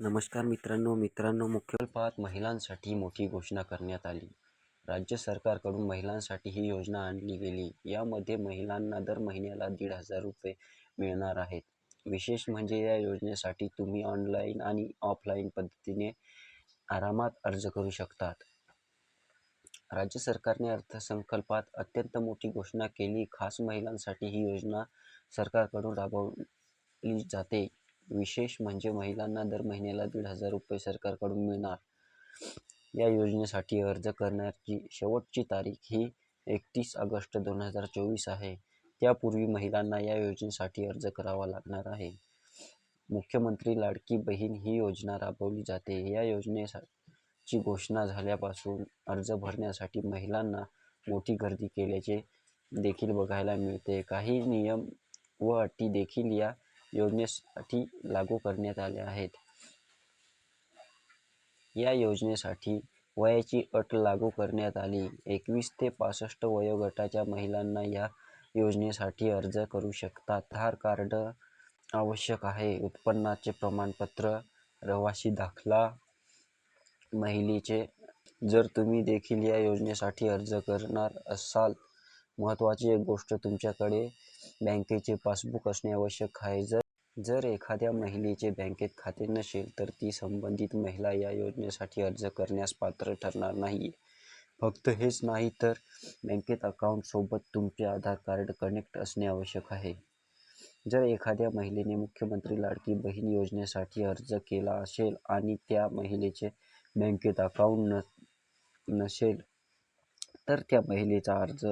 नमस्कार मित्रांनो मित्रांनो मुख्य पाहत महिलांसाठी मोठी घोषणा करण्यात आली. राज्य सरकारकडून महिलांसाठी ही योजना आणली गेली. यामध्ये महिलांना दर महिन्याला दीड हजार रुपये मिळणार आहेत. विशेष म्हणजे या योजनेसाठी तुम्ही ऑनलाईन आणि ऑफलाईन पद्धतीने आरामात अर्ज करू शकतात. राज्य सरकारने अर्थसंकल्पात अत्यंत मोठी घोषणा केली. खास महिलांसाठी ही योजना सरकारकडून राबवली जाते. विशेष म्हणजे महिलांना दर महिन्याला दीड हजार रुपये सरकारकडून मिळणार. या योजनेसाठी अर्ज करण्याची शेवटची तारीख ही एकतीस ऑगस्ट दोन हजार चोवीस आहे. त्यापूर्वी महिलांना या योजनेसाठी अर्ज करावा लागणार आहे. मुख्यमंत्री लाडकी बहीण ही योजना राबवली जाते. या योजनेची घोषणा झाल्यापासून अर्ज भरण्यासाठी महिलांना मोठी गर्दी केल्याचे देखील बघायला मिळते. काही नियम व अटी देखील या योजनेसाठी लागू करण्यात आल्या आहेत. या योजनेसाठी वयाची अट लागू करण्यात आली. एकवीस ते पासष्ट वयोगटाच्या महिलांना या योजनेसाठी अर्ज करू शकतात. आधार कार्ड आवश्यक आहे. उत्पन्नाचे प्रमाणपत्र रहिवासी दाखला महिलेचे जर तुम्ही देखील या योजनेसाठी अर्ज करणार असाल महत्त्वाची एक गोष्ट तुमच्याकडे बँकेचे पासबुक असणे आवश्यक आहे. जर जर एखाद्या महिलेचे बँकेत खाते नसेल तर ती संबंधित महिला या योजनेसाठी अर्ज करण्यास पात्र ठरणार नाही फक्त हेच नाही तर बँकेत अकाउंटसोबत तुमचे आधार कार्ड कनेक्ट असणे आवश्यक आहे. जर एखाद्या महिलेने मुख्यमंत्री लाडकी बहीण योजनेसाठी अर्ज केला असेल आणि त्या महिलेचे बँकेत अकाउंट न नसेल तर त्या महिलेचा अर्ज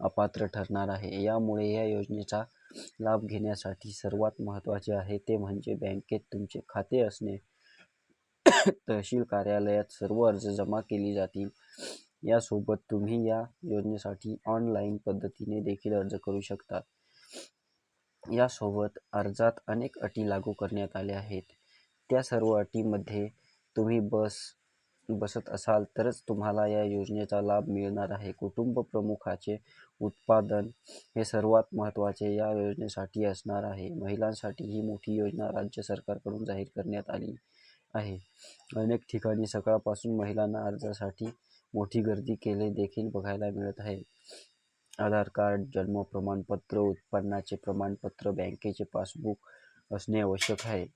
अपात्र ठरणार आहे. यामुळे या योजनेचा लाभ घेण्यासाठी सर्वात महत्त्वाचे आहे ते म्हणजे बँकेत तुमचे खाते असणे. तहसील कार्यालयात सर्व अर्ज जमा केली जातील. यासोबत तुम्ही या योजनेसाठी ऑनलाईन पद्धतीने देखील अर्ज करू शकता यासोबत अर्जात अनेक अटी लागू करण्यात आल्या आहेत. त्या सर्व अटीमध्ये तुम्ही बस बसत असाल तरच तुम्हाला या योजनेचा लाभ मिळणार आहे. कुटुंब प्रमुखाचे उत्पादन हे सर्वात महत्त्वाचे या योजनेसाठी असणार आहे. महिलांसाठी ही मोठी योजना राज्य सरकारकडून जाहीर करण्यात आली आहे. अनेक ठिकाणी सकाळपासून महिलांना अर्जासाठी मोठी गर्दी केले देखील बघायला मिळत आहे. आधार कार्ड जन्म प्रमाणपत्र उत्पन्नाचे प्रमाणपत्र बँकेचे पासबुक असणे आवश्यक आहे.